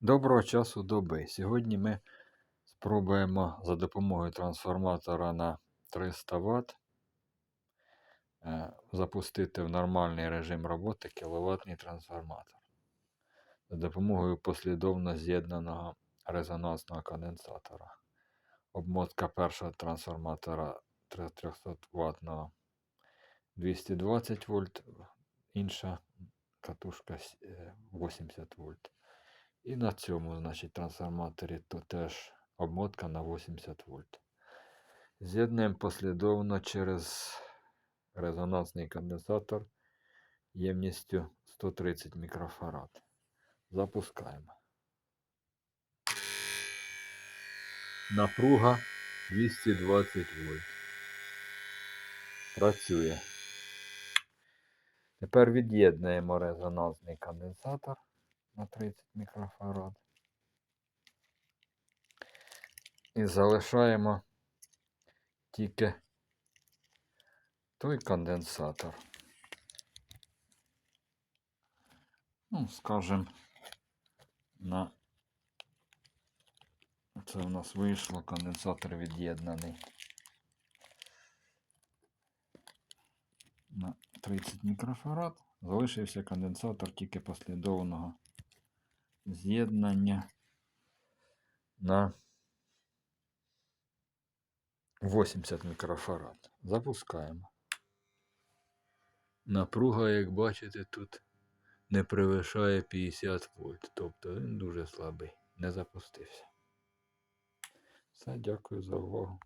Доброго часу доби. Сьогодні ми спробуємо за допомогою трансформатора на 300 Вт е, запустити в нормальний режим роботи кіловатний трансформатор за допомогою послідовно з'єднаного резонансного конденсатора. Обмотка першого трансформатора 300 ваттного 220 вольт, інша катушка е, 80 вольт. І на цьому, значить, трансформаторі то теж обмотка на 80 вольт. З'єднуємо послідовно через резонансний конденсатор ємністю 130 мікрофарад. Запускаємо. Напруга 220 вольт. Працює. Тепер від'єднуємо резонансний конденсатор на 30 мікрофарад. І залишаємо тільки той конденсатор. Ну, скажем, на це у нас вийшло конденсатор від'єднаний на 30 мікрофарад. Залишився конденсатор тільки послідовного з'єднання на 80 мікрофарад. Запускаємо. Напруга, як бачите, тут не перевищає 50 вольт. Тобто він дуже слабий, не запустився. Все, дякую за увагу.